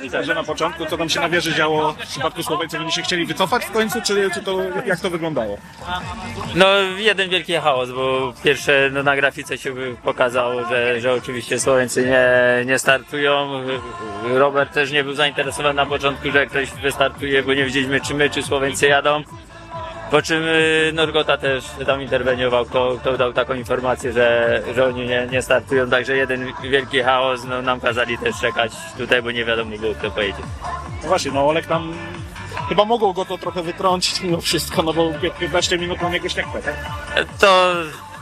Myślę, że na początku, co tam się na wieży działo w przypadku Słoweńców, oni się chcieli wycofać w końcu, czy, czy to, jak to wyglądało? No jeden wielki chaos, bo pierwsze no, na grafice się pokazało, że, że oczywiście Słoweńcy nie, nie startują. Robert też nie był zainteresowany na początku, że ktoś wystartuje, bo nie wiedzieliśmy czy my, czy Słoweńcy jadą. Po czym y, Norgota też tam interweniował, kto, kto dał taką informację, że, że oni nie, nie startują, także jeden wielki chaos, no nam kazali też czekać tutaj, bo nie wiadomo było kto pojedzie. No właśnie, no Olek tam chyba mogło go to trochę wytrącić mimo wszystko, no bo 15 minut niego śnieg tak? To,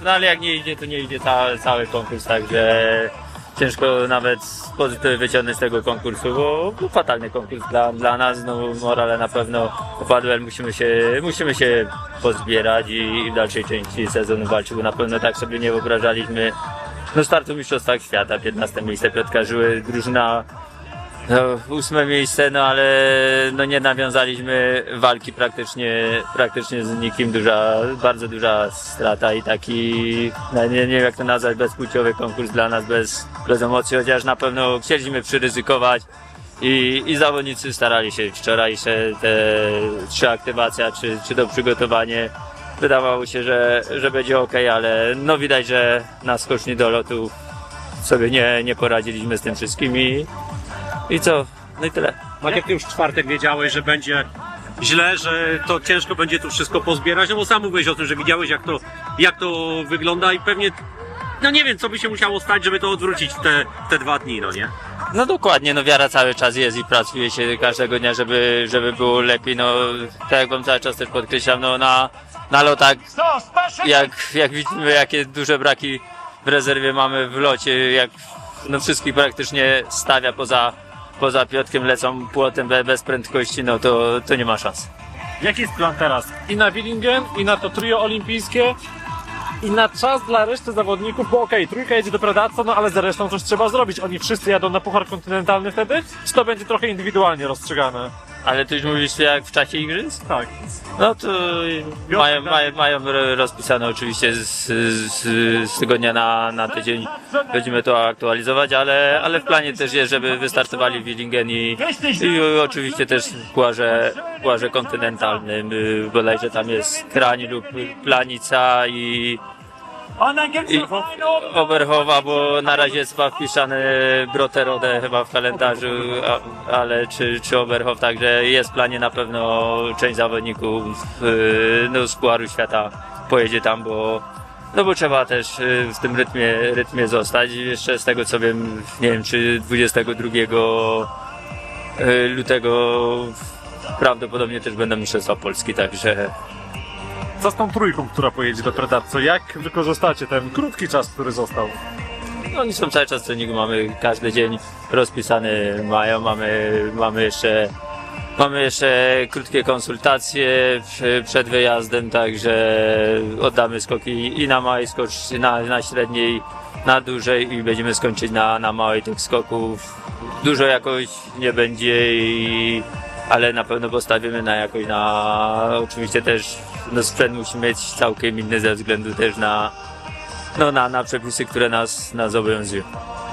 no ale jak nie idzie, to nie idzie cały, cały konkurs, także ciężko nawet pozytywy wyciągnąć z tego konkursu, bo był fatalny konkurs dla, dla nas, no morale na pewno upadły, ale musimy się, musimy się pozbierać i w dalszej części sezonu walczyć, bo na pewno tak sobie nie wyobrażaliśmy. No startu w Mistrzostwach Świata, 15 miejsce Piotka Żyły, drużyna no, ósme miejsce, no ale no nie nawiązaliśmy walki praktycznie, praktycznie z nikim. Duża, bardzo duża strata i taki, no, nie, nie wiem jak to nazwać, bezpłciowy konkurs dla nas, bez, bez emocji, chociaż na pewno chcieliśmy przyryzykować. I, I zawodnicy starali się wczorajsze te trzy aktywacja, czy, czy to przygotowanie. Wydawało się, że, że będzie ok, ale no widać, że na skoczni do lotu sobie nie, nie poradziliśmy z tym wszystkim i, i co? No i tyle. Tak jak ty już w czwartek wiedziałeś, że będzie źle, że to ciężko będzie tu wszystko pozbierać, no bo sam mówiłeś o tym, że widziałeś jak to, jak to wygląda i pewnie, no nie wiem, co by się musiało stać, żeby to odwrócić w te, te dwa dni, no nie? No dokładnie, no wiara cały czas jest i pracuje się każdego dnia, żeby, żeby było lepiej, no tak jak wam cały czas też podkreślam, no na, na lotach, jak, jak widzimy jakie duże braki w rezerwie mamy w locie, jak no wszystkich praktycznie stawia poza, poza Piotkiem, lecą płotem be- bez prędkości, no to, to nie ma szans. Jaki jest plan teraz? I na Willingen, i na to trio olimpijskie, i na czas dla reszty zawodników, bo okej, trójka jedzie do Predazzo, no ale za resztą coś trzeba zrobić. Oni wszyscy jadą na Puchar Kontynentalny wtedy? Czy to będzie trochę indywidualnie rozstrzygane? Ale ty już mówisz jak w czasie igrzysk? Tak. No to mają, mają, mają ro- rozpisane oczywiście z, z, z tygodnia na, na tydzień. Będziemy to aktualizować, ale, ale w planie też jest, żeby wystartowali w Willingen i, i oczywiście też w Pucharze, w Pucharze kontynentalnym. y, Bodajże tam jest Krań lub Planica i, i Oberhowa, bo na razie jest chyba wpisany Broterode chyba w kalendarzu, a, ale czy, czy Oberhof, także jest w planie na pewno część zawodników y, no, z Pucharu Świata pojedzie tam, bo no bo trzeba też y, w tym rytmie, rytmie zostać. Jeszcze z tego co wiem, nie wiem czy 22 y, lutego prawdopodobnie też będą Mistrzostwa Polski, także Co z tą trójką, która pojedzie do Predazzo? Jak wykorzystacie ten krótki czas, który został? No, oni są cały czas w treningu, mamy każdy dzień rozpisany mają, mamy, mamy jeszcze mamy jeszcze krótkie konsultacje przy- przed wyjazdem, także oddamy skoki i na małej skoczni, na, na średniej, na dużej i będziemy skończyć na, na małej tych skoków. Dużo jakoś nie będzie i ale na pewno postawimy na jakoś na oczywiście też no sprzęt musi mieć całkiem inny ze względu też na no, na, na przepisy, które nas, nas obowiązują.